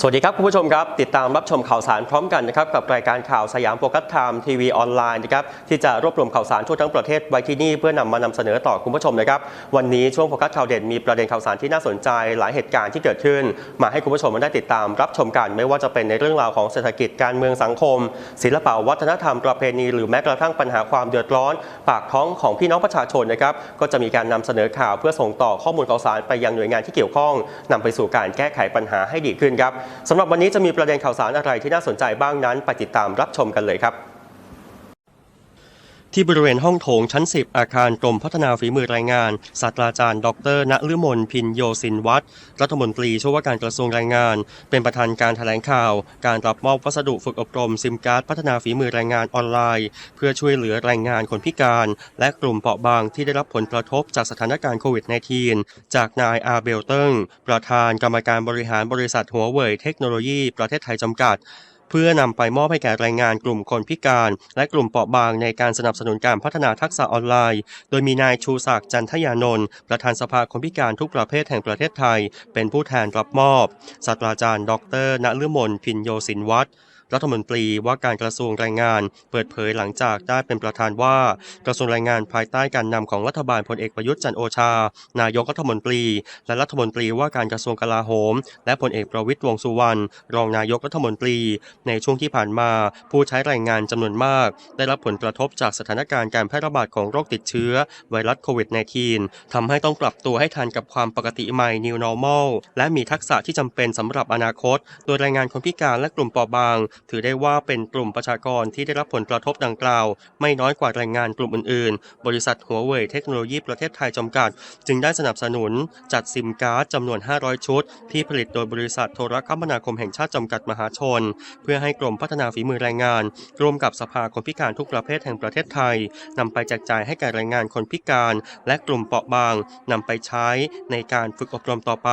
สวัสดีครับคุณผู้ชมครับ ติดตามรับชมข่าวสารพร้อมกันนะครับกับรายการข่าวสยามโฟกัสไทม์ทีวีออนไลน์นะครับที่จะรวบรวมข่าวสารทั่วทั้งประเทศไว้ที่นี่เพื่อนำมานำเสนอต่อคุณผู้ชมนะครับวันนี้ช่วงโฟกัสข่าวเด่นมีประเด็นข่าวสารที่น่าสนใจ หลายเหตุการณ์ที่เกิดขึ้น มาให้คุณผู้ชมได้ติดตามรับชมกัน ไม่ว่าจะเป็นในเรื่องราวของเศรษฐกิจการเมืองสังคม ศิลปะวัฒนธรรมประเพณี หรือแม้กระทั่งปัญหาความเดือดร้อน ปากท้องของพี่น้องประชาชนนะครับก็จะมีการนำเสนอข่าวเพื่อส่งต่อข้อมูลข่าวสารไปยังหน่วยงานที่เกี่ยวข้องนำไปสู่การแก้ไขปัญหาให้ดีขึ้นครับสำหรับวันนี้จะมีประเด็นข่าวสารอะไรที่น่าสนใจบ้างนั้น ไปติดตามรับชมกันเลยครับ ที่บริเวณห้องโถงชั้น 10 อาคารกรมพัฒนาฝีมือแรงงาน ศาสตราจารย์ ดรณฤมลพินโยสินวัตรรัฐมนตรีช่วยว่าการกระทรวงแรงงาน เป็นประธานการแถลงข่าว การรับมอบวัสดุฝึกอบรมซิมการ์ดพัฒนาฝีมือแรงงานออนไลน์ เพื่อช่วยเหลือแรงงานคนพิการ และกลุ่มเปราะบางที่ได้รับผลกระทบจากสถานการณ์โควิด -19 จากนายอาเบลเติงประธานกรรมการบริหารบริษัทหัวเว่ยเทคโนโลยี ประเทศไทยจำกัด เพื่อนำไปมอบให้แก่แรงงานกลุ่มคนพิการ และกลุ่มเปราะบางในการสนับสนุนการพัฒนาทักษะออนไลน์ โดยมีนายชูศักดิ์จันทยานนท์ประธานสภาคนพิการทุกประเภทแห่งประเทศไทย เป็นผู้แทนรับมอบศาสตราจารย์ ดรณฤมลพินโยสินวัตร รัฐมนตรีว่าการกระทรวงแรงงาน เปิดเผยหลังจากได้เป็นประธานว่ากระทรวงแรงงานภายใต้การนำของรัฐบาลพลเอกประยุทธ์จันโอชา นายกรัฐมนตรี และรัฐมนตรีว่าการกระทรวงกลาโหม และพลเอกประวิตรวงสุวรรณรองนายกรัฐมนตรี ในช่วงที่ผ่านมา ผู้ใช้แรงงานจำนวนมาก ได้รับผลกระทบจากสถานการณ์การแพร่ระบาดของโรคติดเชื้อไวรัสโควิด -19 ทำให้ต้องปรับตัวให้ทันกับความปกติใหม่ New Normal และมีทักษะที่จำเป็นสำหรับอนาคต โดยแรงงานคนพิการและกลุ่มเปราะบางถือได้ว่าเป็นกลุ่มประชากรที่ได้รับผลกระทบดังกล่าว ไม่น้อยกว่าแรงงานกลุ่มอื่นๆ บริษัทหัวเว่ยเทคโนโลยีประเทศไทยจำกัด จึงได้สนับสนุนจัดซิมการ์ดจำนวน 500 ชุด ที่ผลิตโดยบริษัทโทรคมนาคมแห่งชาติจำกัดมหาชน เพื่อให้กรมพัฒนาฝีมือแรงงาน ร่วมกับสภาคนพิการทุกประเภทแห่งประเทศไทยนำไปแจกจ่ายให้แก่แรงงานคนพิการ และกลุ่มเปราะบางนำไปใช้ในการฝึกอบรมต่อไป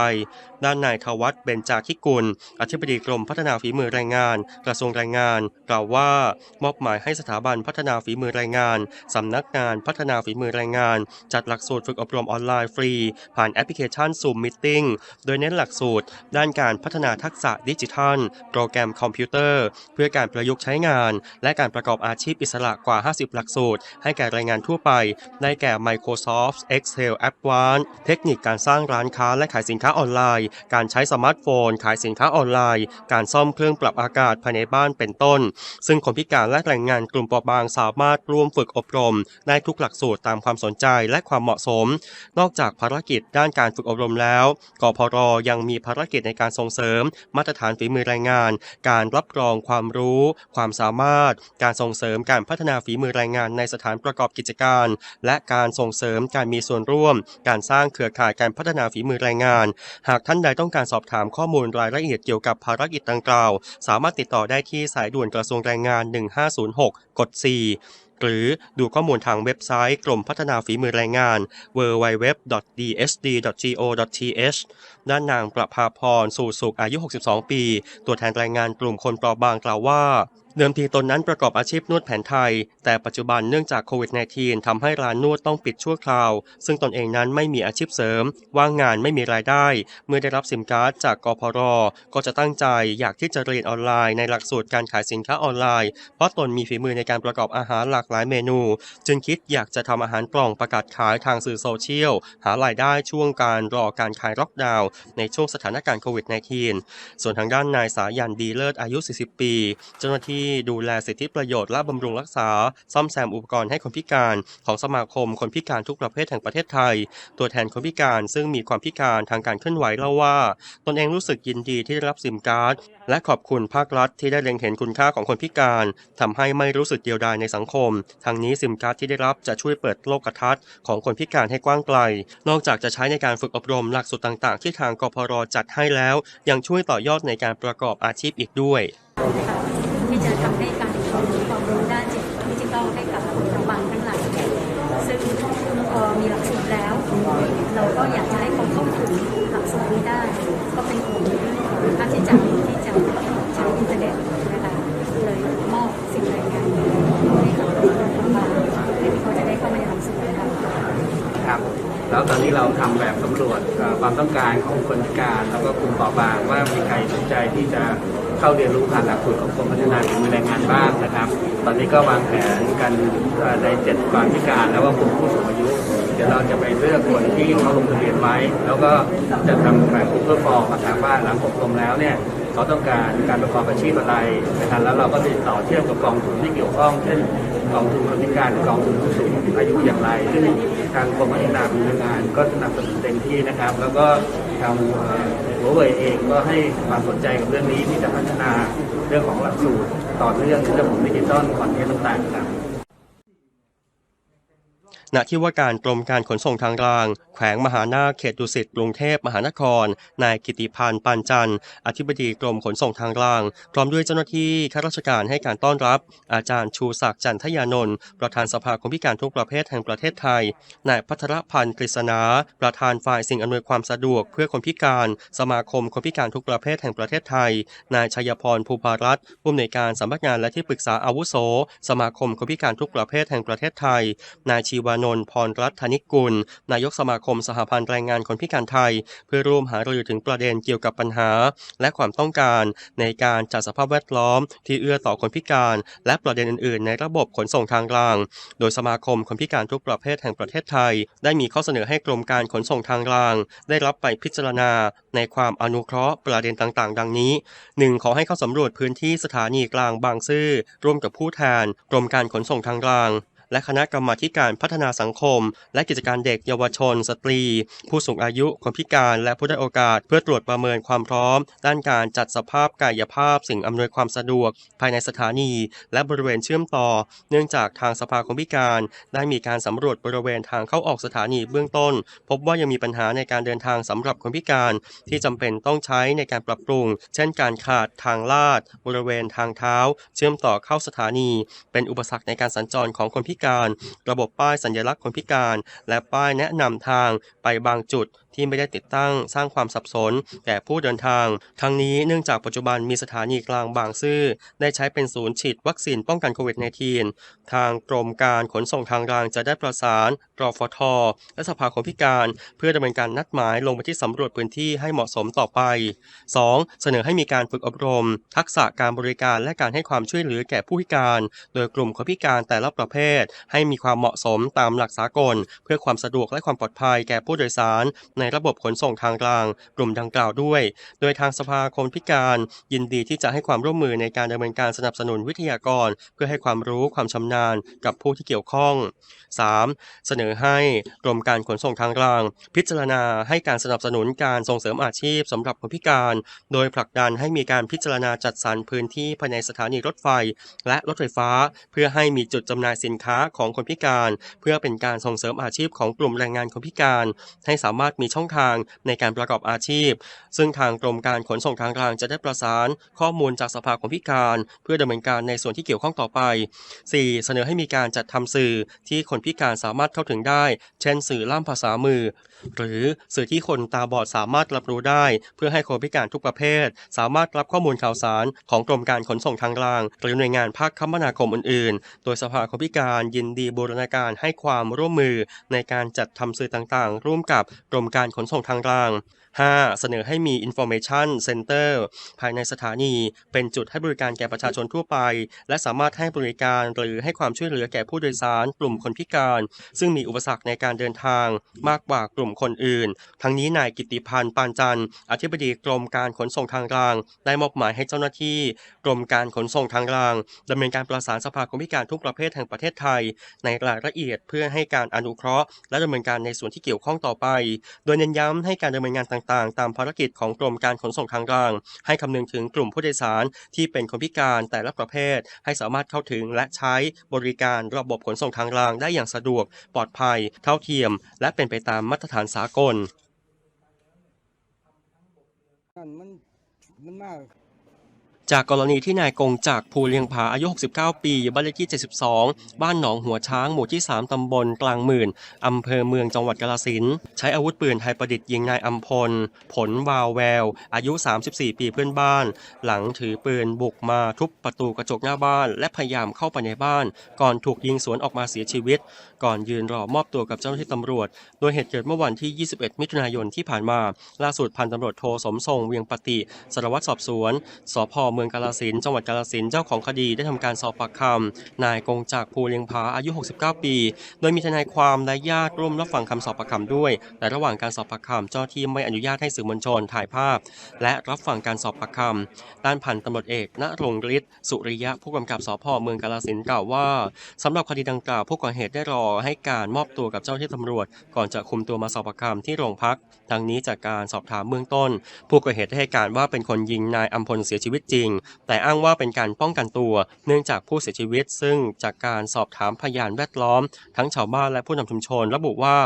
ด้านนายทวัฒเบญจาคิกุล อธิบดีกรมพัฒนาฝีมือแรงงานกระทรวงแรงงาน กล่าวว่ามอบหมายให้สถาบันพัฒนาฝีมือแรงงาน สำนักงานพัฒนาฝีมือแรงงาน จัดหลักสูตรฝึกอบรมออนไลน์ฟรี ผ่านแอปพลิเคชัน Zoom Meeting โดยเน้นหลักสูตร ด้านการพัฒนาทักษะดิจิทัล โปรแกรมคอมพิวเตอร์ เพื่อการประยุกต์ใช้งาน และการประกอบอาชีพอิสระกว่า 50 หลักสูตร ให้แก่แรงงานทั่วไป ได้แก่ Microsoft Excel Advanced เทคนิคการสร้างร้านค้าและขายสินค้าออนไลน์ การใช้สมาร์ทโฟน ขายสินค้าออนไลน์ การซ่อมเครื่องปรับอากาศภายในบ้านเป็นต้น ซึ่งคนพิการและแรงงานกลุ่มเปราะบางสามารถร่วมฝึกอบรม ได้ทุกหลักสูตรตามความสนใจและความเหมาะสม นอกจากภารกิจด้านการฝึกอบรมแล้วกพรยังมีภารกิจในการส่งเสริม มาตรฐานฝีมือแรงงาน การรับรองความรู้ ความสามารถ การส่งเสริมการพัฒนาฝีมือแรงงานในสถานประกอบกิจการ และการส่งเสริมการมีส่วนร่วม การสร้างเครือข่ายการพัฒนาฝีมือแรงงาน หากท่านใดต้องการสอบถามข้อมูลรายละเอียดเกี่ยวกับภารกิจดังกล่าว สามารถติดต่อได้ที่สายด่วนกระทรวงแรงงาน 1506 กด 4 หรือดูข้อมูลทางเว็บไซต์กรมพัฒนาฝีมือแรงงาน www.dsd.go.th ด้านนางประภาพร สู่สุขอายุ 62 ปี ตัวแทนแรงงานกลุ่มคนเปราะบางกล่าวว่า เดิมทีตนนั้นประกอบอาชีพนวดแผนไทย แต่ปัจจุบันเนื่องจากโควิด -19 ทำให้ร้านนวดต้องปิดชั่วคราว ซึ่งตนเองนั้นไม่มีอาชีพเสริม ว่างงานไม่มีรายได้ เมื่อได้รับซิมการ์ดจากกพร ก็จะตั้งใจอยากที่จะเรียนออนไลน์ในหลักสูตรการขายสินค้าออนไลน์ เพราะตนมีฝีมือในการประกอบอาหารหลากหลายเมนู จึงคิดอยากจะทำอาหารกล่องประกาศขายทางสื่อโซเชียล หารายได้ช่วงการรอการคลายล็อกดาวน์ในช่วงสถานการณ์โควิด -19 ส่วนทางด้านนายสายันดีเลิศอายุ 40 ปี เจ้าหน้าที่ดูแลสิทธิประโยชน์และบำรุงรักษา ซ่อมแซมอุปกรณ์ให้คนพิการของสมาคมคนพิการทุกประเภทแห่งประเทศไทย ตัวแทนคนพิการซึ่งมีความพิการทางการเคลื่อนไหวเล่าว่า ตนเองรู้สึกยินดีที่ได้รับซิมการ์ด และขอบคุณภาครัฐที่ได้เล็งเห็นคุณค่าของคนพิการทำให้ไม่รู้สึกเดียวดายในสังคม ทางนี้ซิมการ์ดที่ได้รับจะช่วยเปิดโลกทัศน์ของคนพิการให้กว้างไกล นอกจากจะใช้ในการฝึกอบรมหลักสูตรต่างๆ ที่ทางกพรจัดให้แล้ว ยังช่วยต่อยอดในการประกอบอาชีพอีกด้วย ที่จะทำให้การความรู้ความรู้ด้านดิจิทัลให้กับคนระบังทั้งหลายซึ่งพอมีหลักสูตรแล้ว เรา ก็อยากจะให้เขาเข้าถึงหลักสูตรนี้ได้ ก็เป็นกลุ่มเรื่องของค่าใช้จ่ายที่จะใช้อินเทอร์เน็ตนะคะเลยมอบสิ่งรายงานให้กับคนระบังเพื่อที่เขาจะได้เข้ามาในหลักสูตรนะคะครับ แล้วตอนนี้เราทำแบบสำำรวจความต้องการของคนพิการ แล้วก็กลุ่มเปราะบางว่ามีใครสนใจที่จะเข้าเรียนรู้ผ่านหลักสูตรของกรมพัฒนาฝีมือแรงงานบ้างนะครับ ตอนนี้ก็วางแผนกันในเจ็ดความพิการแล้วก็กลุ่มผู้สูงอายุ เดี๋ยวเราจะไปเลือกคนที่เขาลงทะเบียนไว้ แล้วก็จะทำแบบเพื่อฟอร์มนะครับว่าหลังอบรมแล้วเนี่ยเขาต้องการการประกอบอาชีพอะไรนะครับแล้วเราก็ติดต่อเชื่อมกับกองทุนที่เกี่ยวข้องเช่นกองทุนคนพิการกองทุนผู้สูงอายุอย่างไรซึ่งทางกรมพัฒนาฝีมือแรงงานก็สนับสนุนเต็มที่นะครับ แล้วก็ทางหัวเว่ยเองก็ให้ความสนใจกับเรื่องนี้ที่จะพัฒนาเรื่องของหลักสูตรต่อเนื่องเรื่องของดิจิตอลคอนเทนต์ต่างๆครับ ณที่ว่าการกรมการขนส่งทางราง แขวงมหานาคเขตดุสิตกรุงเทพมหานคร นายกิติพันธ์ปานจันทร์อธิบดีกรมขนส่งทางราง พร้อมด้วยเจ้าหน้าที่ข้าราชการให้การต้อนรับ อาจารย์ชูศักดิ์จันทยานนท์ประธานสภาคนพิการทุกประเภทแห่งประเทศไทยนายพัทรพันธ์กฤษณาประธานฝ่ายสิ่งอำนวยความสะดวกเพื่อคนพิการ สมาคมคนพิการทุกประเภทแห่งประเทศไทยนายชัยพรภูภารัตน์ผู้อำนวยการสำนักงานและที่ปรึกษาอาวุโส สมาคมคนพิการทุกประเภทแห่งประเทศไทยนายชีวานนท์พรรัตนิกุล นายกสมาคมสหพันธ์แรงงานคนพิการไทย เพื่อร่วมหารือถึงประเด็นเกี่ยวกับปัญหา และความต้องการในการจัดสภาพแวดล้อมที่เอื้อต่อคนพิการ และประเด็นอื่น ๆ ในระบบขนส่งทางราง โดยสมาคมคนพิการทุกประเภทแห่งประเทศไทย ได้มีข้อเสนอให้กรมการขนส่งทางราง ได้รับไปพิจารณา ในความอนุเคราะห์ประเด็นต่าง ๆ ดังนี้ 1. ขอให้เข้าสำรวจพื้นที่สถานีกลางบางซื่อร่วมกับผู้แทน กรมการขนส่งทางราง และคณะกรรมาการพัฒนาสังคม และกิจการเด็กเยาวชน สตรี ผู้สูงอายุคนพิการและผู้ได้โอกาส เพื่อตรวจประเมินความพร้อม ด้านการจัดสภาพกายภาพ สิ่งอำนวยความสะดวก ภายในสถานี และบริเวณเชื่อมต่อ เนื่องจากทางสภาคนพิการ ได้มีการสำรวจบริเวณทางเข้าออกสถานีเบื้องต้น พบว่ายังมีปัญหาในการเดินทางสำหรับคนพิการ ที่จำเป็นต้องใช้ในการปรับปรุง เช่น การขาดทางลาด บริเวณทางเท้า เชื่อมต่อเข้าสถานี เป็นอุปสรรคในการสัญจรของคนพิการ ระบบป้ายสัญลักษณ์คนพิการ และป้ายแนะนำทางไปบางจุด ที่ไม่ได้ติดตั้งสร้างความสับสนแก่ผู้เดินทาง ทั้งนี้เนื่องจากปัจจุบันมีสถานีกลางบางซื่อได้ใช้เป็นศูนย์ฉีดวัคซีนป้องกันโควิด -19 ทางกรมการขนส่งทางรางจะได้ประสานรฟท และสภาคนพิการ เพื่อดำเนินการนัดหมายลงไปที่สำรวจพื้นที่ให้เหมาะสมต่อไป 2. เสนอให้มีการฝึกอบรม ทักษะการบริการและการให้ความช่วยเหลือแก่ผู้พิการ โดยกลุ่มคนพิการแต่ละประเภท ให้มีความเหมาะสมตามหลักสากล เพื่อความสะดวกและความปลอดภัยแก่ผู้โดยสารในในระบบขนส่งทางราง กลุ่มดังกล่าวด้วย โดยทางสภาคนพิการยินดีที่จะให้ความร่วมมือในการดำเนินการสนับสนุนวิทยากร เพื่อให้ความรู้ความชำนาญกับผู้ที่เกี่ยวข้อง 3. เสนอให้กรมการขนส่งทางราง พิจารณาให้การสนับสนุนการส่งเสริมอาชีพสำหรับคนพิการ โดยผลักดันให้มีการพิจารณาจัดสรรพื้นที่ภายในสถานีรถไฟ และรถไฟฟ้า เพื่อให้มีจุดจำหน่ายสินค้าของคนพิการ เพื่อเป็นการส่งเสริมอาชีพของกลุ่มแรงงานคนพิการ ให้สามารถมีช่องทางในการประกอบอาชีพ ซึ่งทางกรมการขนส่งทางรางจะได้ประสานข้อมูลจากสภาคนพิการ เพื่อดำเนินการในส่วนที่เกี่ยวข้องต่อไป 4. เสนอให้มีการจัดทำสื่อที่คนพิการสามารถเข้าถึงได้ เช่น สื่อล่ามภาษามือ หรือสื่อที่คนตาบอดสามารถรับรู้ได้ เพื่อให้คนพิการทุกประเภท สามารถรับข้อมูลข่าวสารของกรมการขนส่งทางราง หรือหน่วยงานภาคคมนาคมอื่น ๆ โดยสภาคนพิการยินดีบูรณาการให้ความร่วมมือในการจัดทำสื่อต่างๆ ร่วมกับกรมการขนส่งทางราง 5. เสนอให้มี Information Center ภายในสถานี เป็นจุดให้บริการแก่ประชาชนทั่วไป และสามารถให้บริการหรือให้ความช่วยเหลือแก่ผู้โดยสาร กลุ่มคนพิการ ซึ่งมีอุปสรรคในการเดินทางมากกว่ากลุ่มคนอื่น ทั้งนี้นายกิติพันธ์ปานจันทร์อธิบดีกรมการขนส่งทางราง ได้มอบหมายให้เจ้าหน้าที่ กรมการขนส่งทางรางดำเนินการประสานสภาคนพิการทุกประเภทแห่งประเทศไทย ในรายละเอียดเพื่อให้การอนุเคราะห์ และดำเนินการในส่วนที่เกี่ยวข้องต่อไป โดยเน้นย้ำให้การดำเนินงานต่างๆ ตามภารกิจของกรมการขนส่งทางราง ให้คำนึงถึงกลุ่มผู้โดยสารที่เป็นคนพิการแต่ละประเภท ให้สามารถเข้าถึงและใช้บริการระบบขนส่งทางรางได้อย่างสะดวก ปลอดภัย เท่าเทียม และเป็นไปตามมาตรฐานสากลนั่นมันมันมาก จากกรณีที่นายกงจากภูเลียงผาอายุ 69 ปีบ้านเลขที่ 72 บ้านหนองหัวช้างหมู่ที่ 3 ตำบลกลางหมื่น อำเภอเมืองจังหวัดกาฬสินใช้อาวุธปืนไทยประดิษฐ์ยิงนายอัมพล ผลวาวแวว อายุ 34 ปีเพื่อนบ้าน หลังถือปืนบุกมาทุบประตูกระจกหน้าบ้าน และพยายามเข้าไปในบ้าน ก่อนถูกยิงสวนออกมาเสียชีวิต ก่อนยืนรอมอบตัวกับเจ้าหน้าที่ตำรวจ โดยเหตุเกิดเมื่อวันที่ 21 มิถุนายนที่ผ่านมา ล่าสุดพันตำรวจโทสมทรงเวียงปฏิสารวัตรสอบสวนสพเมืองกาฬสินจังหวัดกาฬสินเจ้าของคดีได้ทำการสอบปากคำนายกงจากภูเลียงผาอายุ 69 ปี โดยมีทนายความและญาติร่วมรับฟังคำสอบปากคำด้วย แต่ระหว่างการสอบปากคำเจ้าที่ไม่อนุญาตให้สื่อมวลชนถ่ายภาพ และรับฟังการสอบปากคำด้านพันตำรวจเอกณรงค์ฤทธิ์สุริยะผู้กำกับสพเมืองกาฬสินกล่าวว่าสำหรับคดีดังกล่าวผู้ก่อเหตุได้รอให้การมอบตัวกับเจ้าที่ตำรวจ ก่อนจะคุมตัวมาสอบปากคำที่โรงพักดังนี้จากการสอบถามเบื้องต้น ผู้ก่อเหตุได้ให้การว่าเป็นคนยิงนายอัมพลเสียชีวิตจริงแต่อ้างว่าเป็นการป้องกันตัว เนื่องจากผู้เสียชีวิต ซึ่งจากการสอบถามพยานแวดล้อม ทั้งชาวบ้านและผู้นำชุมชน ระบุว่า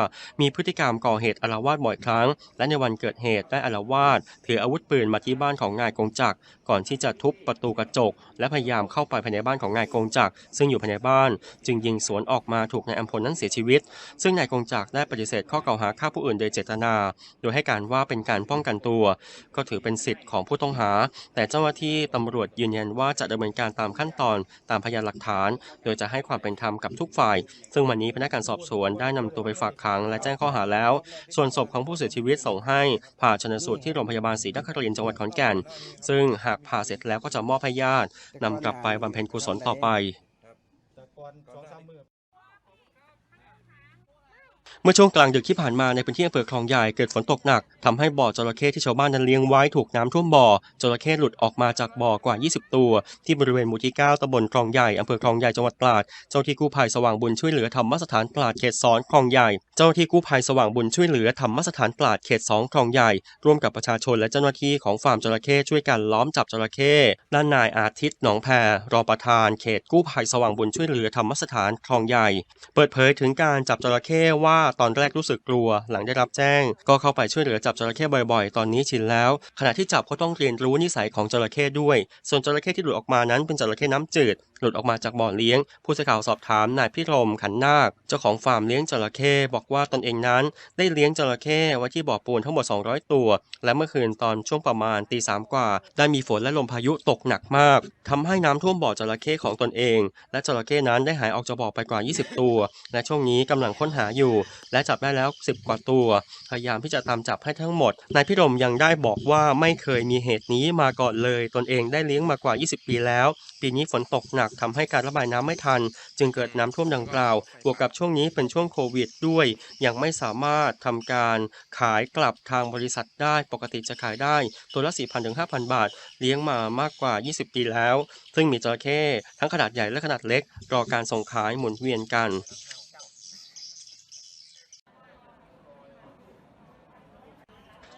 มีพฤติกรรมก่อเหตุอาละวาดบ่อยครั้ง และในวันเกิดเหตุได้อาละวาดถืออาวุธปืนมาที่บ้านของนายกงจักรก่อนที่จะทุบประตูกระจก และพยายามเข้าไปภายในบ้านของนายกงจักรซึ่งอยู่ภายในบ้าน จึงยิงสวนออกมาถูกนายอัมพลนั้นเสียชีวิต ซึ่งนายกงจักรได้ปฏิเสธข้อกล่าวหาฆ่าผู้อื่นโดยเจตนา โดยให้การว่าเป็นการป้องกันตัว ก็ถือเป็นสิทธิ์ของผู้ต้องหา แต่เจ้าหน้าที่ตำรวจยืนยันว่าจะดำเนินการตามขั้นตอนตามพยานหลักฐาน โดยจะให้ความเป็นธรรมกับทุกฝ่าย ซึ่งวันนี้พนักงานสอบสวนได้นำตัวไปฝากขังและแจ้งข้อหาแล้ว ส่วนศพของผู้เสียชีวิตส่งให้ผ่าชนสูตรที่โรงพยาบาลศรีนครินทร์จังหวัดขอนแก่น ซึ่งหากผ่าเสร็จแล้วก็จะมอบให้ญาตินำกลับไปบำเพ็ญกุศลต่อไป เมื่อช่วงกลางดึกที่ผ่านมาในพื้นที่อำเภอคลองใหญ่เกิดฝนตกหนักทำให้บ่อจระเข้ที่ชาวบ้านนั้นเลี้ยงไว้ถูกน้ำท่วมบ่อจระเข้หลุดออกมาจากบ่อกว่า 20 ตัว ที่บริเวณหมู่ที่ 9ตำบลคลองใหญ่อำเภอคลองใหญ่จังหวัดตราด เจ้าหน้าที่กู้ภัยสว่างบุญช่วยเหลือธรรมสถานตราดเขตสองคลองใหญ่ เจ้าหน้าที่กู้ภัยสว่างบุญช่วยเหลือธรรมสถานตราดเขตสองคลองใหญ่ ร่วมกับประชาชนและเจ้าหน้าที่ของฟาร์มจระเข้ช่วยกันล้อมจับจระเข้ด้านนายอาทิตย์หนองแพรรองประธานเขตกู้ภัยสว่างบุญช่วยเหลือธรรมสถานคลองใหญ่ เปิดเผยถึงการจับจระเข้ว่าตอนแรกรู้สึกกลัว หลังได้รับแจ้ง ก็เข้าไปช่วยเหลือจับจระเข้บ่อยๆ ตอนนี้ชินแล้ว ขณะที่จับก็ต้องเรียนรู้นิสัยของจระเข้ด้วย ส่วนจระเข้ที่หลุดออกมานั้นเป็นจระเข้น้ำจืด หลุดออกมาจากบ่อเลี้ยง ผู้สื่อข่าวสอบถามนายพิรมขันนาค เจ้าของฟาร์มเลี้ยงจระเข้บอกว่าตนเองนั้น ได้เลี้ยงจระเข้ไว้ที่บ่อปูนทั้งหมด 200 ตัว และเมื่อคืนตอนช่วงประมาณตีสามกว่า ได้มีฝนและลมพายุตกหนักมากทำให้น้ำท่วมบ่อจระเข้ของตนเอง และจระเข้นั้นได้หายออกจากบ่อไปกว่า 20 ตัว และช่วงนี้กำลังค้นหาอยู่ และจับได้แล้ว 10 กว่าตัว พยายามที่จะตามจับให้ทั้งหมดนายพิรมยังได้บอกว่าไม่เคยมีเหตุนี้มาก่อนเลย ตนเองได้เลี้ยงมากว่า 20 ปีแล้ว ปีนี้ฝนตกหนักทำให้การระบายน้ำไม่ทัน จึงเกิดน้ำท่วมดังกล่าว บวกกับช่วงนี้เป็นช่วงโควิดด้วย ยังไม่สามารถทำการขายกลับทางบริษัทได้ปกติจะขายได้ ตัวละ4,000ถึง5,000 บาท เลี้ยงมามากกว่า 20 ปีแล้ว ซึ่งมีจระเข้ทั้งขนาดใหญ่และขนาดเล็ก รอการส่งขายหมุนเวียนกัน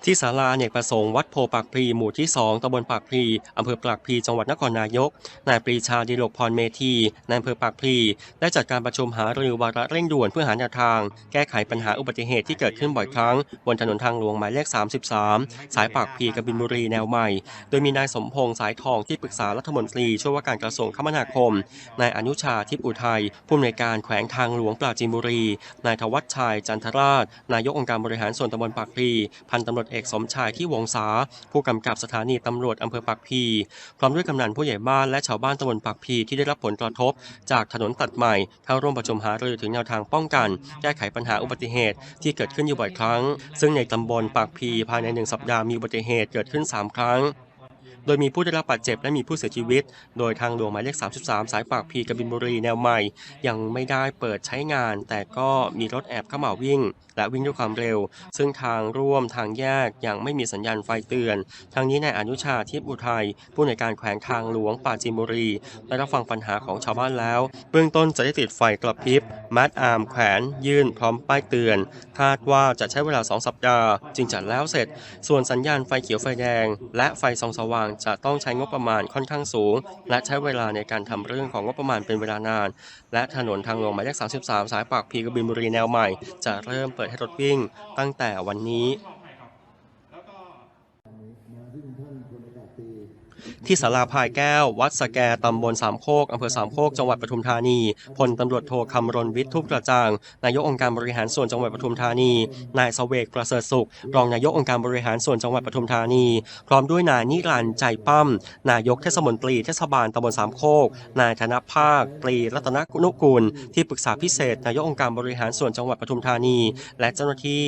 ที่ศาลาเนกประสงค์วัดโพปากพลีหมู่ที่ 2ตำบลปากพลีอำเภอปากพลีจังหวัดนครนายก นายปรีชาดิลกพรเมธีนายอำเภอปากพลีได้จัดการประชุมหารือวาระเร่งด่วนเพื่อหาแนวทาง แก้ไขปัญหาอุบัติเหตุที่เกิดขึ้นบ่อยครั้ง บนถนนทางหลวงหมายเลข 33 สายปากพลีกบินบุรีแนวใหม่ โดยมีนายสมพงษ์สายทองที่ปรึกษารัฐมนตรีช่วยว่าการกระทรวงคมนาคม นายอนุชาทิพย์อุทัยผู้อำนวยการแขวงทางหลวงปราจีนบุรี นายธวัชชัยจันทราช นายกองค์การบริหารส่วนตำบลปากพลีพันตำรวจเอกสมชายที่วงศาผู้กำกับสถานีตำรวจอำเภอปากพี พร้อมด้วยกำนันผู้ใหญ่บ้านและชาวบ้านตำบลปากพีที่ได้รับผลกระทบ จากถนนตัดใหม่เข้าร่วมประชุมหารือถึงแนวทางป้องกัน แก้ไขปัญหาอุบัติเหตุที่เกิดขึ้นอยู่บ่อยครั้ง ซึ่งในตำบลปากพีภายในหนึ่งสัปดาห์มีอุบัติเหตุเกิดขึ้นสามครั้ง โดยมีผู้ได้รับบาดเจ็บและมีผู้เสียชีวิต โดยทางหลวงหมายเลข 33 สายปากพีกบินบุรีแนวใหม่ ยังไม่ได้เปิดใช้งาน แต่ก็มีรถแอบเข้ามาวิ่ง และวิ่งด้วยความเร็ว ซึ่งทางร่วมทางแยกยังไม่มีสัญญาณไฟเตือน ทางนี้นายอนุชาทิพย์อุทัยผู้ในการแขวงทางหลวงป่าจีนบุรีได้รับฟังปัญหาของชาวบ้านแล้ว เบื้องต้นจะได้ติดไฟกระพริบมัดอาร์มแขวนยื่นพร้อมป้ายเตือน คาดว่าจะใช้เวลา 2 สัปดาห์ จึงจะแล้วเสร็จ ส่วนสัญญาณไฟเขียวไฟแดง และไฟส่องสว่างจะต้องใช้งบประมาณค่อนข้างสูง และใช้เวลาในการทำเรื่องของงบประมาณเป็นเวลานาน และถนนทางหลวงหมายเลข33 สายปากพีกบินบุรีแนวใหม่ จะเริ่มเปิดให้รถวิ่ง ตั้งแต่วันนี้ ที่ที่ศาลาพายแก้ว วัดสแกตำบลสามโคกอำเภอสามโคกจังหวัดปทุมธานีพลตำรวจโทคำรณวิทย์ทุบกระจ่าง นายกองค์การบริหารส่วนจังหวัดปทุมธานี นายเสวกประเสริฐสุข รองนายกองค์การบริหารส่วนจังหวัดปทุมธานี พร้อมด้วยนายนิรันใจปั้ม นายกเทศมนตรีเทศบาลตำบลสามโคก นายธนภาคตรีรัตนกุนุกูลที่ปรึกษาพิเศษ นายกองค์การบริหารส่วนจังหวัดปทุมธานี และเจ้าหน้าที่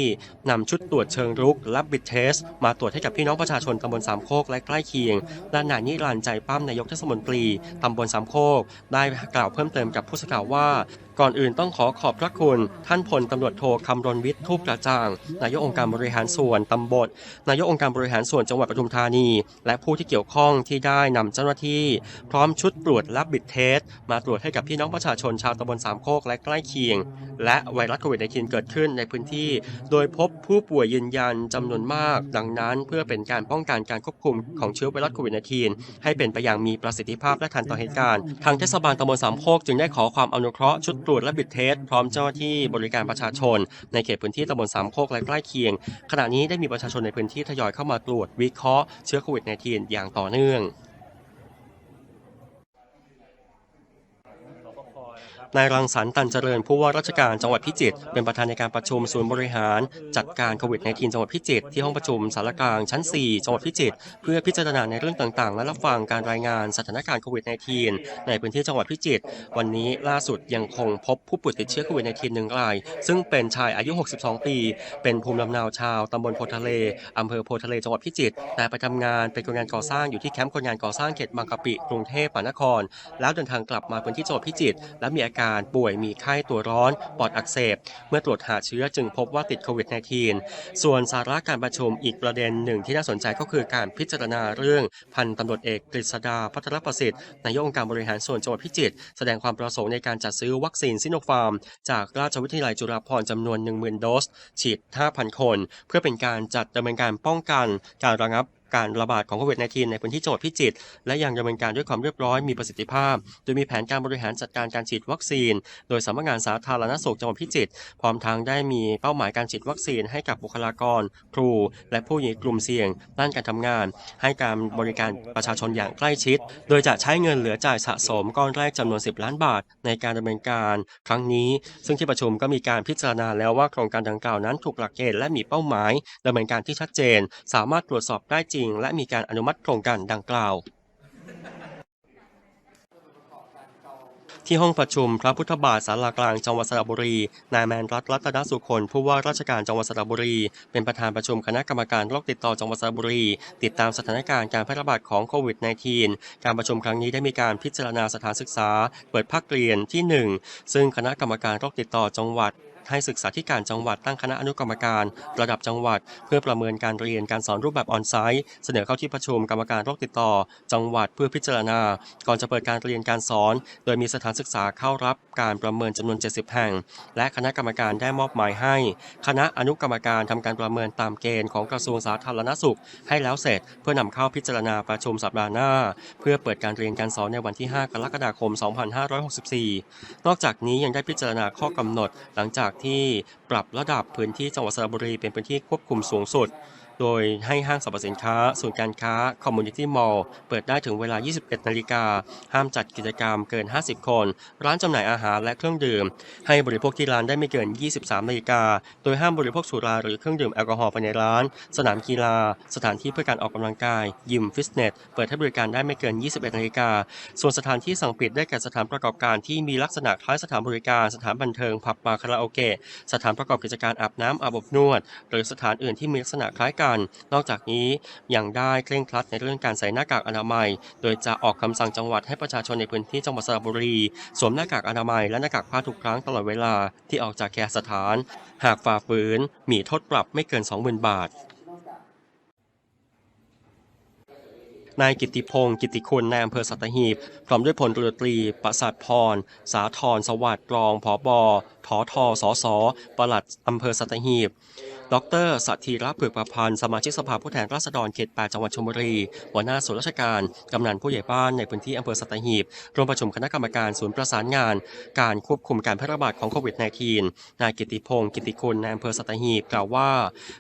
นำชุดตรวจเชิงรุกและบิดเทส มาตรวจให้กับพี่น้องประชาชนตำบลสามโคกและใกล้เคียงและนายนิรันใจปั้มนายกเทศมนตรีตำบลสามโคก ได้กล่าวเพิ่มเติมกับผู้สื่อข่าวว่า ก่อนอื่นต้องขอขอบพระคุณ ท่านพลตำรวจโทคำรณวิทย์ทูปกระจ่าง นายกองค์การบริหารส่วนตำบล นายกองค์การบริหารส่วนจังหวัดปทุมธานี และผู้ที่เกี่ยวข้องที่ได้นำเจ้าหน้าที่ พร้อมชุดตรวจและบิดเทส มาตรวจให้กับพี่น้องประชาชนชาวตำบลสามโคกและใกล้เคียง และไวรัสโควิด -19 เกิดขึ้นในพื้นที่ โดยพบผู้ป่วยยืนยันจำนวนมาก ดังนั้นเพื่อเป็นการป้องกันการควบคุมของเชื้อไวรัสโควิด -19 ให้เป็นไปอย่างมีประสิทธิภาพและทันต่อเหตุการณ์ ทางเทศบาลตำบลสามโคกจึงได้ขอความอนุเคราะห์ชุดตรวจและบิดเทสพร้อมเจ้าหน้าที่บริการประชาชน ในเขตพื้นที่ตำบลสามโคกและใกล้เคียง ขณะนี้ได้มีประชาชนในพื้นที่ทยอยเข้ามาตรวจวิเคราะห์เชื้อโควิด -19 อย่างต่อเนื่อง นายรังสรรค์ตันเจริญผู้ว่าราชการจังหวัดพิจิตรเป็นประธานในการประชุมศูนย์บริหาร จัดการโควิด -19 จังหวัดพิจิตรที่ห้องประชุมสารกลางชั้น 4 จังหวัดพิจิตรเพื่อพิจารณาในเรื่องต่างๆ และรับฟังการรายงานสถานการณ์โควิด -19 ในพื้นที่จังหวัดพิจิตรวันนี้ล่าสุดยังคงพบผู้ป่วยติดเชื้อโควิด -19 หนึ่งราย ซึ่งเป็นชายอายุ 62 ปี เป็นภูมิลำเนาชาวตำบลโพทะเลอำเภอโพทะเลจังหวัดพิจิตรแต่ไปทำงานเป็นคนงานก่อสร้างอยู่ที่แคมป์คนงานก่อสร้างเขตบางกะปิกรุงเทพมหานคร แล้วเดินทางกลับมาพื้นที่จังหวัดพิจิตรและมีอาการป่วยมีไข้ตัวร้อน ปอดอักเสบ เมื่อตรวจหาเชื้อจึงพบว่าติดโควิด -19 ส่วนสาระการประชุมอีกประเด็นหนึ่งที่น่าสนใจก็คือการพิจารณาเรื่องพันตำรวจเอกกฤษดาพัทรประสิทธิ์นายกองค์การบริหารส่วนจังหวัดพิจิตรแสดงความประสงค์ในการจัดซื้อวัคซีนซิโนฟาร์ม จากราชวิทยาลัยจุฬาภรณ์จำนวน 10,000 โดส ฉีด 5,000 คน เพื่อเป็นการจัดดำเนินการป้องกันการระงับ การระบาดของโควิด -19 ในพื้นที่จังหวัดพิจิตรและยังดำเนินการด้วยความเรียบร้อยมีประสิทธิภาพ โดยมีแผนการบริหารจัดการการฉีดวัคซีน โดยสำนักงานสาธารณสุขจังหวัดพิจิตรพร้อมทั้งได้มีเป้าหมายการฉีดวัคซีนให้กับบุคลากร ครู และผู้อยู่กลุ่มเสี่ยงด้านการทำงาน ให้การบริการประชาชนอย่างใกล้ชิด โดยจะใช้เงินเหลือจ่ายสะสมก้อนแรกจำนวน 10 ล้านบาท ในการดำเนินการครั้งนี้ ซึ่งที่ประชุมก็มีการพิจารณาแล้วว่าโครงการดังกล่าวนั้นถูกหลักเกณฑ์และมีเป้าหมายดำเนินการที่ชัดเจน สามารถตรวจสอบได้จริงและมีการอนุมัติโครงการดังกล่าว ที่ห้องประชุมพระพุทธบาทสารากลางจังหวัดสระบุรี นายแมนรัตน์รัตนสุคนผู้ว่าราชการจังหวัดสระบุรี เป็นประธานประชุมคณะกรรมการโรคติดต่อจังหวัดสระบุรี ติดตามสถานการณ์การแพร่ระบาดของโควิด -19 การประชุมครั้งนี้ได้มีการพิจารณาสถานศึกษา เปิดภาคเรียนที่ 1 ซึ่งคณะกรรมการโรคติดต่อจังหวัด ให้ศึกษาธิการจังหวัดตั้งคณะอนุกรรมการ ระดับจังหวัด เพื่อประเมินการเรียนการสอนรูปแบบออนไซต์ เสนอเข้าที่ประชุมกรรมการโรคติดต่อ จังหวัดเพื่อพิจารณา ก่อนจะเปิดการเรียนการสอน โดยมีสถานศึกษาเข้ารับการประเมินจำนวน 70 แห่ง และคณะกรรมการได้มอบหมายให้ คณะอนุกรรมการทำการประเมินตามเกณฑ์ของกระทรวงสาธารณสุข ให้แล้วเสร็จ เพื่อนำเข้าพิจารณาประชุมสัปดาห์หน้า เพื่อเปิดการเรียนการสอนในวันที่ 5 กรกฎาคม 2564 นอกจากนี้ยังได้พิจารณาข้อกำหนด หลังจากที่ปรับระดับพื้นที่จังหวัดสระบุรีเป็นพื้นที่ควบคุมสูงสุด โดยให้ห้างสรรพสินค้าศูนย์การค้าคอมมูนิตี้มอลล์เปิดได้ถึงเวลา 21 นาฬิกา ห้ามจัดกิจกรรมเกิน 50 คน ร้านจำหน่ายอาหารและเครื่องดื่ม ให้บริโภคที่ร้านได้ไม่เกิน 23 นาฬิกา โดยห้ามบริโภคสุราหรือเครื่องดื่มแอลกอฮอล์ภายในร้าน สนามกีฬา สถานที่เพื่อการออกกำลังกาย ยิมฟิตเนส เปิดให้บริการได้ไม่เกิน 21 นาฬิกา ส่วนสถานที่สั่งปิดได้แก่สถานประกอบการที่มีลักษณะคล้ายสถานบริการ สถานบันเทิง ผับบาร์ คาราโอเกะ สถานประกอบกิจการอาบน้ำอาบอบนวด หรือสถานอื่นที่มีลักษณะคล้ายกันนอกจากนี้ยังได้เคร่งครัดในเรื่องการใส่หน้ากากอนามัย โดยจะออกคำสั่งจังหวัดให้ประชาชนในพื้นที่จังหวัดสระบุรี สวมหน้ากากอนามัยและหน้ากากผ้าทุกครั้งตลอดเวลาที่ออกจากแคสถาน หากฝ่าฝืนมีโทษปรับไม่เกิน 20,000 บาทนายกิติพงศ์กิติคุณนายอำเภอสัตหีบพร้อมด้วยพลตรีประสาทพร สาธรสวัสดิ์รองผบท ทสสปลัดอำเภอสัตหีบ ดรสัตธีระเผือกประพันธ์ สมาชิกสภาผู้แทนราษฎรเขต 8 จังหวัดชลบุรี หัวหน้าส่วนราชการ กำนันผู้ใหญ่บ้านในพื้นที่อำเภอสัตหีบร่วมประชุมคณะกรรมการศูนย์ประสานงาน การควบคุมการแพร่ระบาดของโควิด -19 นายกิติพงศ์กิติคุณในอำเภอสัตหีบกล่าวว่า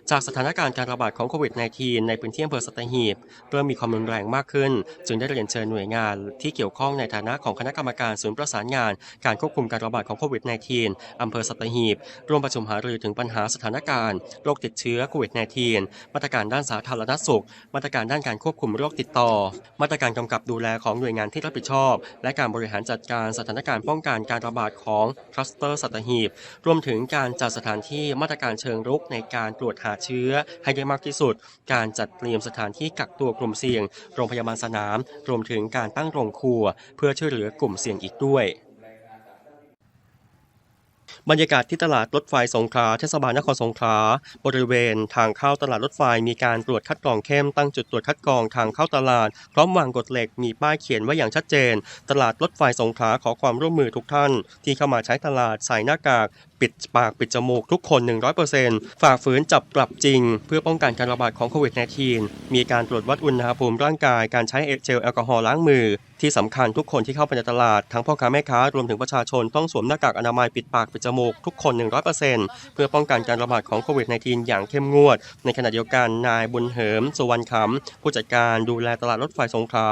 จากสถานการณ์การระบาดของโควิด -19 ในพื้นที่อำเภอสัตหีบ เริ่มมีความรุนแรงมากขึ้น จึงได้เรียนเชิญหน่วยงานที่เกี่ยวข้องในฐานะของคณะกรรมการศูนย์ประสานงาน การควบคุมการระบาดของโควิด -19 อำเภอสัตหีบ ร่วมประชุมหารือถึงปัญหาสถานการณ์โรคติดเชื้อโควิด -19 มาตรการด้านสาธารณสุข มาตรการด้านการควบคุมโรคติดต่อ มาตรการกำกับดูแลของหน่วยงานที่รับผิดชอบ และการบริหารจัดการสถานการณ์ป้องกันการระบาดของคลัสเตอร์สัตหีบ รวมถึงการจัดสถานที่มาตรการเชิงรุกในการตรวจหาเชื้อให้ได้มากที่สุด การจัดเตรียมสถานที่กักตัวกลุ่มเสี่ยง โรงพยาบาลสนาม รวมถึงการตั้งโรงครัว เพื่อช่วยเหลือกลุ่มเสี่ยงอีกด้วย บรรยากาศที่ตลาดรถไฟสงขลาเทศบาลนครสงขลาบริเวณทางเข้าตลาดรถไฟมีการตรวจคัดกรองเข้มตั้งจุดตรวจคัดกรองทางเข้าตลาด พร้อมวางกฎเหล็กมีป้ายเขียนไว้อย่างชัดเจน ตลาดรถไฟสงขลาขอความร่วมมือทุกท่าน ที่เข้ามาใช้ตลาดใส่หน้ากาก ปิดปากปิดจมูกทุกคน 100%ฝ่าฝืนจับปรับจริง เพื่อป้องกันการระบาดของโควิด -19 มีการตรวจวัดอุณหภูมิร่างกาย การใช้เจลแอลกอฮอล์ล้างมือ ที่สำคัญทุกคนที่เข้าไปในตลาด ทั้งพ่อค้าแม่ค้ารวมถึงประชาชนต้องสวมหน้ากากอนามัยปิดปากปิดจมูกทุกคน 100%เพื่อป้องกันการระบาดของโควิด -19 อย่างเข้มงวด ในขณะเดียวกันนายบุญเหิมสุวรรณคำผู้จัดการดูแลตลาดรถไฟสงขลา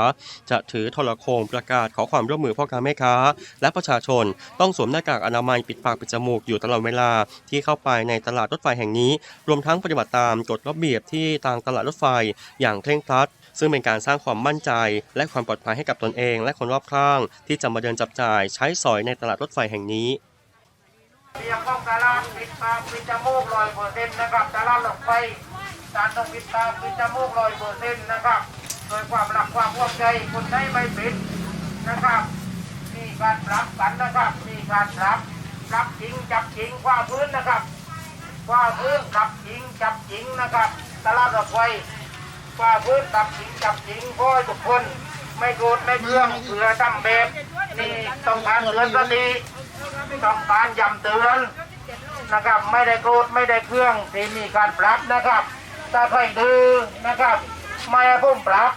จะถือโทรโขงประกาศขอความร่วมมือพ่อค้าแม่ค้า และประชาชนต้องสวมหน้ากากอนามัยปิดปากปิดจมูกอยู่ตลอดเวลาที่เข้าไปในตลาดรถไฟแห่งนี้ รวมทั้งปฏิบัติตามกฎระเบียบที่ทางตลาดรถไฟอย่างเคร่งครัด ซึ่งเป็นการสร้างความมั่นใจ และความปลอดภัยให้กับตนเอง และคนรอบข้าง ที่จะมาเดินจับจ่ายใช้สอยในตลาดรถไฟแห่งนี้เตรียมป้องตลาดปิดปาปิดจมูกลอยเปอร์เซ็นต์นะครับตลาดรถไฟการต้องปิดปาปิดจมูกลอยเปอร์เซ็นต์นะครับโดยความรักความห่วงใยคนใช้ไม่ปิดนะครับมีการรับกันนะครับมีการรับ ปรับจริงจับจริงคว้าพื้นนะครับคว้าพื้นปรับจริงจับจริงนะครับตลาดรถไฟคว้าพื้นปรับจริงจับจริงขอทุกคน ไม่โกรธไม่เคืองเพื่อทำแบบนี่ต้องการเตือนสติต้องการย้ำเตือนนะครับ ไม่ได้โกรธไม่ได้เครื่องที่มีการปรับนะครับถ้าใครดื้อนะครับ ไม่ให้ผมปรับ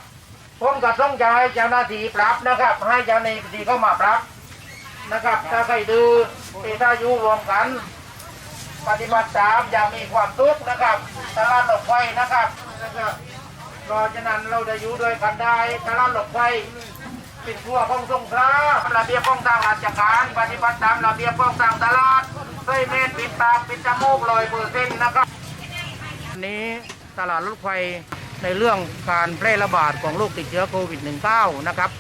ผมก็ต้องจะให้เจ้าหน้าที่ปรับนะครับ ให้เจ้าหน้าที่เข้ามาปรับ นะครับ ถ้าใครดื้อที่ถ้าอยู่รวมกัน ปฏิบัติตามอย่างมีความสุขนะครับตลาดรถไฟนะครับนะครับเพราะฉะนั้นเราจะอยู่ด้วยกันได้ตลาดรถไฟเป็นทั่วของสงขลาระเบียบของทางราชการ ปฏิบัติตามระเบียบของทางตลาดใส่เมตรปิดปากปิดจมูกลอยเปอร์เซ็นต์นะครับวันนี้ตลาดรถไฟในเรื่องการแพร่ระบาดของโรคติดเชื้อโควิด -19 นะครับ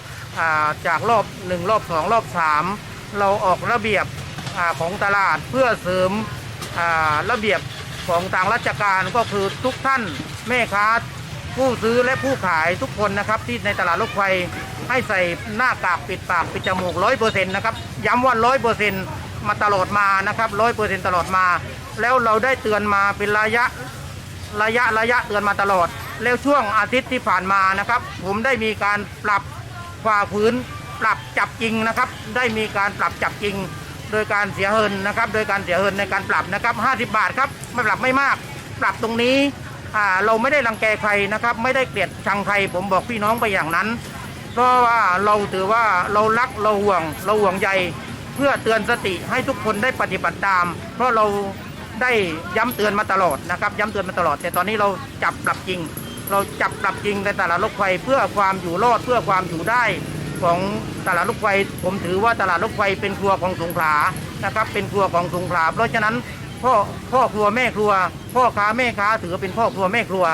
าจากรอบ 1 รอบ 2 รอบ 3 เราออกระเบียบอของตลาดเพื่อเสริมระเบียบของทางราชการก็คือทุกท่านแม่ค้าผู้ซื้อและผู้ขายทุกคนนะครับ ที่ในตลาดรถไฟให้ใส่หน้ากากปิดปากปิดจมูกร้อยเปอร์เซ็นต์นะครับย้ำว่าร้อยเปอร์เซ็นต์มาตลอดมานะครับร้อยเปอร์เซ็นต์ตลอดมา แล้วเราได้เตือนมาเป็นระยะระยะระยะเตือนมาตลอด แล้วช่วงอาทิตย์ที่ผ่านมานะครับ ผมได้มีการปรับฝ่าฝืน ปรับจับจริงนะครับ ได้มีการปรับจับจริง โดยการเสียเหินนะครับ โดยการเสียเหินในการปรับนะครับ50 บาทครับไม่ปรับไม่มาก ปรับตรงนี้เราไม่ได้รังแกใครนะครับ ไม่ได้เกลียดชังใครผมบอกพี่น้องไปอย่างนั้น เพราะว่าเราถือว่าเรารักเราห่วงเราห่วงใยเพื่อเตือนสติให้ทุกคนได้ปฏิบัติตาม เพราะเราได้ย้ำเตือนมาตลอดนะครับ ย้ำเตือนมาตลอด แต่ตอนนี้เราจับปรับจริง เราจับปรับจริงในแต่ลาดรถไฟเพื่อความอยู่รอดเพื่อความอยู่ได้ ของตลาดรถไฟผมถือว่าตลาดรถไฟเป็นครัวของสงขลานะครับ เป็นครัวของสงขลาเพราะฉะนั้นพ่อพ่อครัวแม่ครัว พ่อค้าแม่ค้าถือเป็นพ่อครัวแม่ครัว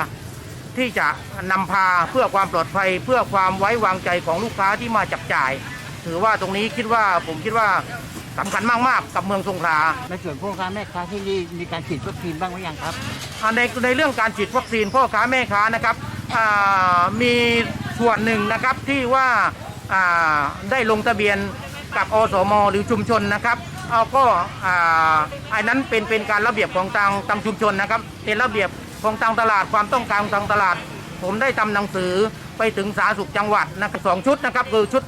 ที่จะนำพาเพื่อความปลอดภัย เพื่อความไว้วางใจของลูกค้าที่มาจับจ่าย ถือว่าตรงนี้คิดว่าผมคิดว่าสำคัญมากๆ กับเมืองสงขลาในส่วนพ่อค้าแม่ค้าที่นี่มีการฉีดวัคซีนบ้างหรือยังครับอ่าในในเรื่องการฉีดวัคซีนพ่อค้าแม่ค้านะครับอ่ามีส่วนหนึ่งนะครับที่ว่าอ่า ได้ลงทะเบียนกับอสมหรือชุมชนนะครับเอาก็อันนั้นเป็นเป็นการระเบียบของทางทางชุมชนนะครับ เป็นระเบียบของทางตลาดความต้องการของทางตลาด ผมได้ทำหนังสือไปถึงสาธารณสุขจังหวัดนะครับสองชุดนะครับคือชุด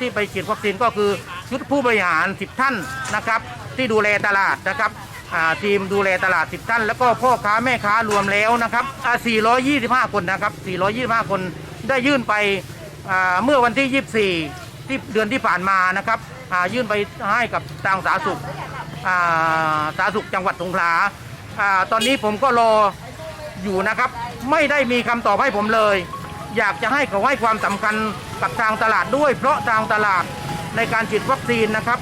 ที่ไปฉีดวัคซีนก็คือชุดผู้บริหาร 10 ท่านนะครับ ที่ดูแลตลาดนะครับทีมดูแลตลาด 10 ท่าน แล้วก็พ่อค้าแม่ค้ารวมแล้วนะครับอ่า425 คนนะครับ425 คนได้ยื่นไป เมื่อวันที่ 24 ที่เดือนที่ผ่านมานะครับยื่นไปให้กับทางสาธารณสุขาสาธารณสุขจังหวัดสงขลา,อาตอนนี้ผมก็รออยู่นะครับ ไม่ได้มีคำตอบให้ผมเลย อยากจะให้เขาให้ความสำคัญกับทางตลาดด้วย เพราะทางตลาดในการฉีดวัคซีนนะครับ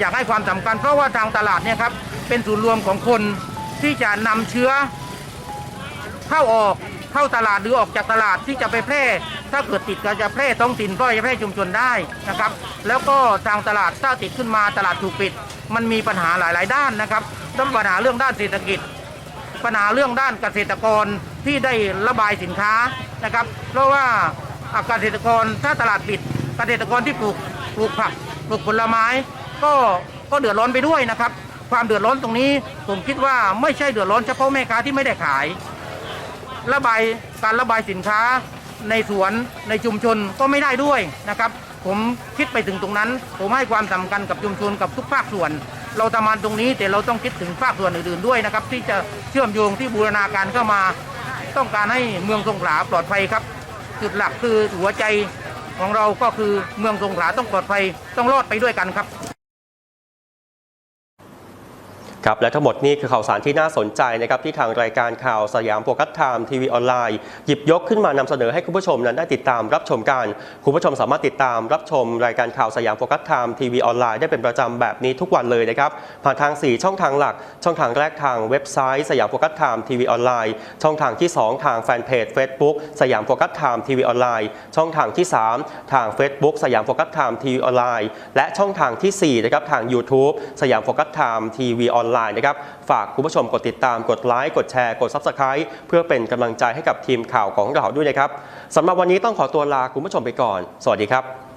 อยากให้ความสำคัญเพราะว่าทางตลาดเนี่ยครับเป็นศูนย์รวมของคนที่จะนำเชื้อเข้าออก เข้าตลาดหรือออกจากตลาดที่จะไปแพร่ ถ้าเกิดติดก็จะแพร่ท้องถิ่นก็จะแพร่ชุมชนได้นะครับ แล้วก็ทางตลาดถ้าติดขึ้นมาตลาดถูกปิด มันมีปัญหาหลาย ๆ ด้านนะครับต้องปัญหาเรื่องด้านเศรษฐกิจ ปัญหาเรื่องด้านเกษตรกรที่ได้ระบายสินค้านะครับ เพราะว่าอะเกษตรกรถ้าตลาดปิด เกษตรกรที่ปลูกปลูกผักปลูกผลไม้ ก็ก็เดือดร้อนไปด้วยนะครับ ความเดือดร้อนตรงนี้ผมคิดว่าไม่ใช่เดือดร้อนเฉพาะแม่ค้าที่ไม่ได้ขาย ระบายการระบายสินค้าในสวนในชุมชนก็ไม่ได้ด้วยนะครับ ผมคิดไปถึงตรงนั้น ผมให้ความสำคัญกับชุมชนกับทุกภาคส่วน เราทำงานตรงนี้แต่เราต้องคิดถึงภาคส่วนอื่นๆด้วยนะครับ ที่จะเชื่อมโยงที่บูรณาการเข้ามา ต้องการให้เมืองสงขลาปลอดภัยครับ จุดหลักคือหัวใจของเราก็คือเมืองสงขลาต้องปลอดภัยต้องรอดไปด้วยกันครับ ครับและทั้งหมดนี่คือข่าวสารที่น่าสนใจนะครับที่ทางรายการข่าวสยามโฟกัสไทม์ทีวีออนไลน์หยิบยกขึ้นมานำเสนอให้คุณผู้ชมนั้นได้ติดตามรับชมกัน คุณผู้ชมสามารถติดตามรับชมรายการข่าวสยามโฟกัสไทม์ทีวีออนไลน์ได้เป็นประจำแบบนี้ทุกวันเลยนะครับผ่านทาง 4 ช่องทางหลัก ช่องทางแรกทางเว็บไซต์สยามโฟกัสไทม์ทีวีออนไลน์ช่องทางที่ 2 ทางแฟนเพจ Facebook สยามโฟกัสไทม์ทีวีออนไลน์ช่องทางที่ 3 ทาง Facebook สยามโฟกัสไทม์ทีวีออนไลน์และช่องทางทีสี่4นะครับทาง YouTube สยามโฟกัสไทม์ทีวีออนอนไลน์นะครับ ฝากคุณผู้ชมกดติดตามกดไลค์กดแชร์กด Subscribe เพื่อเป็นกำลังใจให้กับทีมข่าวของเราด้วยนะครับสำหรับวันนี้ต้องขอตัวลาคุณผู้ชมไปก่อน สวัสดีครับ